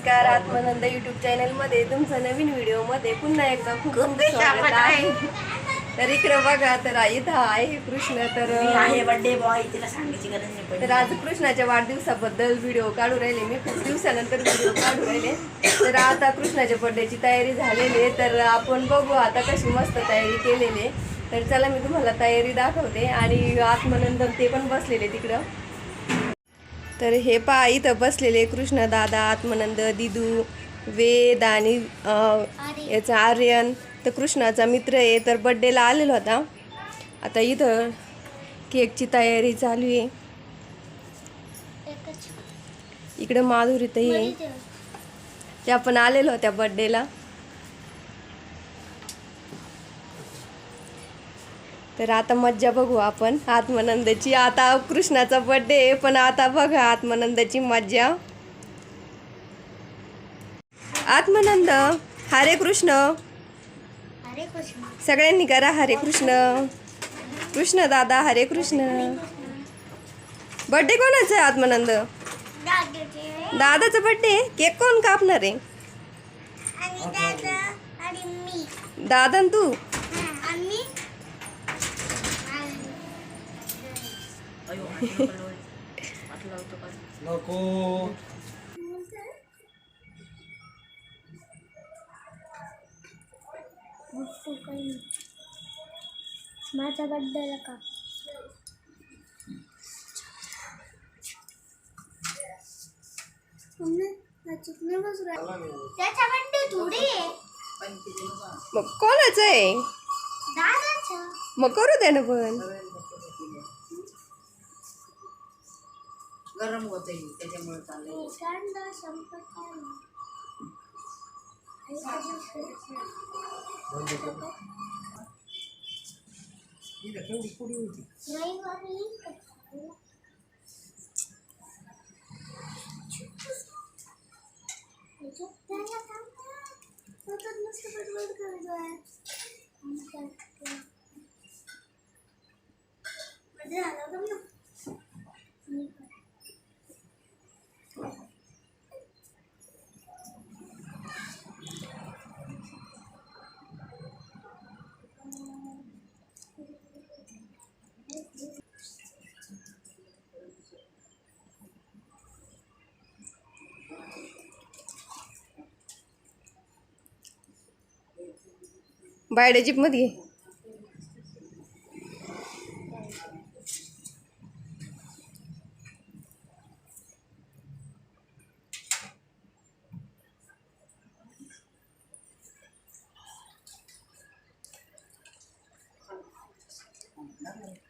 नमस्कार आत्मानंद युट्यूब चॅनलमध्ये तुमचं नवीन व्हिडिओमध्ये पुन्हा एकदा खूप खूप स्वागत आहे. तर इकडे बघा तर इथं आहे कृष्ण तर आहे बर्थडे बॉय तिला सांगायची गरज नाही तर आज कृष्णाच्या वाढदिवसाबद्दल व्हिडिओ काढू राहिले मी. खूप दिवसानंतर व्हिडिओ काढू राहिले. तर आता कृष्णाच्या बर्थडेची तयारी झालेली आहे. तर आपण बघू आता कशी मस्त तयारी केलेली आहे. तर चला मी तुम्हाला तयारी दाखवते. आणि आत्मानंदन ते पण बसलेले तिकडं. तर हे पहा इथं बसलेले कृष्ण दादा आत्मानंद दिदू वेद आणि याचा आर्यन. तर कृष्णाचा मित्र आहे तर बड्डेला आलेला होता आता इथं केकची तयारी चालू आहे. इकडे माधुरीतही आहे. त्या पण आलेल्या होत्या बड्डेला तर आता मज्जा बघू आपण आत्मानंदाची. आता कृष्णाचा बड्डे आहे पण आता बघा आत्मानंदाची मज्जा. आत्मानंद हरे कृष्ण. सगळ्यांनी करा हरे कृष्ण. कृष्ण दादा हरे कृष्ण. बड्डे कोणाचा आहे आत्मानंद? दादाचे. बड्डे केक कोण कापणार आहे? दादा तू आणि अयो, नको माझ्या बड्डेला का? मग कोणाचं आहे? दादाचा. मग करू दे ना पण. गरम होत त्याच्यामुळे चाललंय येईल का खायला? याच्यात त्याला काम करा. त्याच्यात मस्त बडबड करतोय. आणि काय करतोय? मध्ये झालं होतं ना? मी पण. बायडे जीपमध्ये घे. पुढं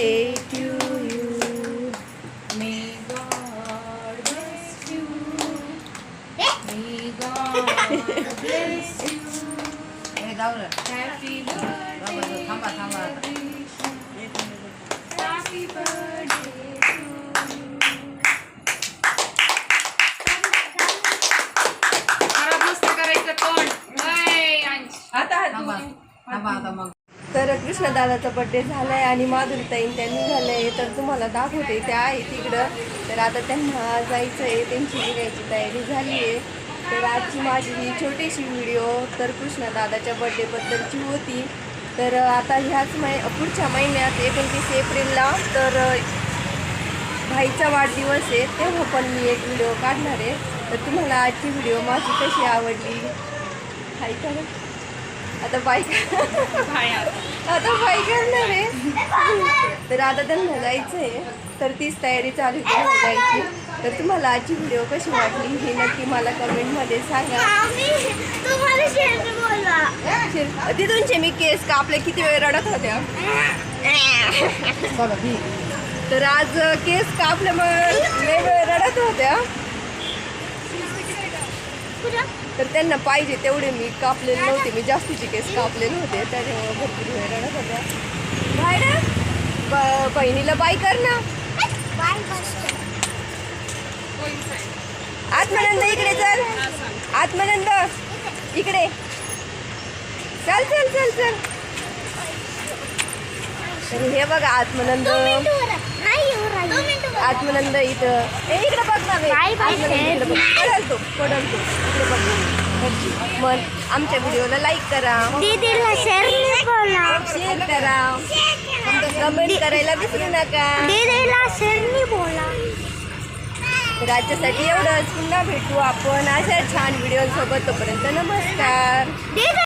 birthday to you. May God bless you. May God bless you. Happy birthday. Happy birthday. Tama, tama. कृष्णदादाचा बड्डे झाला आहे आणि माधुरीताईन त्यांनी झालं आहे तर तुम्हाला दाखवते त्या आहे तिकडं. तर आता त्यांना जायचं आहे त्यांची निघायची तयारी झाली आहे तर आजची माझी ही छोटीशी व्हिडिओ तर कृष्णदादाच्या बड्डेबद्दलची होती. तर आता ह्याच मै पुढच्या महिन्यात एकोणतीस एप्रिलला तर भाईचा वाढदिवस आहे तेव्हा पण मी एक व्हिडिओ काढणार आहे. तर तुम्हाला आजची व्हिडिओ माझी कशी आवडली? हाय कर आता बाय आता बाय करणार आहे. तर आता त्यांना जायचं आहे तर तीच तयारी चालू आहे त्यांना जायची. तर तुम्हाला आजची व्हिडिओ कशी वाटली हे नक्की मला कमेंटमध्ये सांगा. तिथूनचे मी केस कापले किती वेळ रडत होत्या. तर आज केस कापल्यामुळे लय वेळ रडत होत्या. तर त्यांना पाहिजे तेवढे मी कापलेले नव्हते. मी जास्तीचे केस कापलेले नव्हते. त्याच्यामुळे भरपूर होत्या बाय ना बहिणीला बाय कर ना. आत्मानंद इकडे चल. आत्मानंद इकडे. चल चल चल चल. तर हे बघा आत्मानंद. आत्मानंद इथं. इकडे बघ ना बे. बाय बाय आत्मानंद इकडे बघ. पडल तो पडल तो इकडे बघ. मग आमच्या व्हिडिओला लाईक करा. दीदीला शेअर नाही बोला शेअर करा. कमेंट करायला विसरू नका. दीदीला नाही बोला आजच्यासाठी एवढंच. पुन्हा भेटू आपण अशा छान व्हिडिओ सोबत तोपर्यंत नमस्कार. दीदी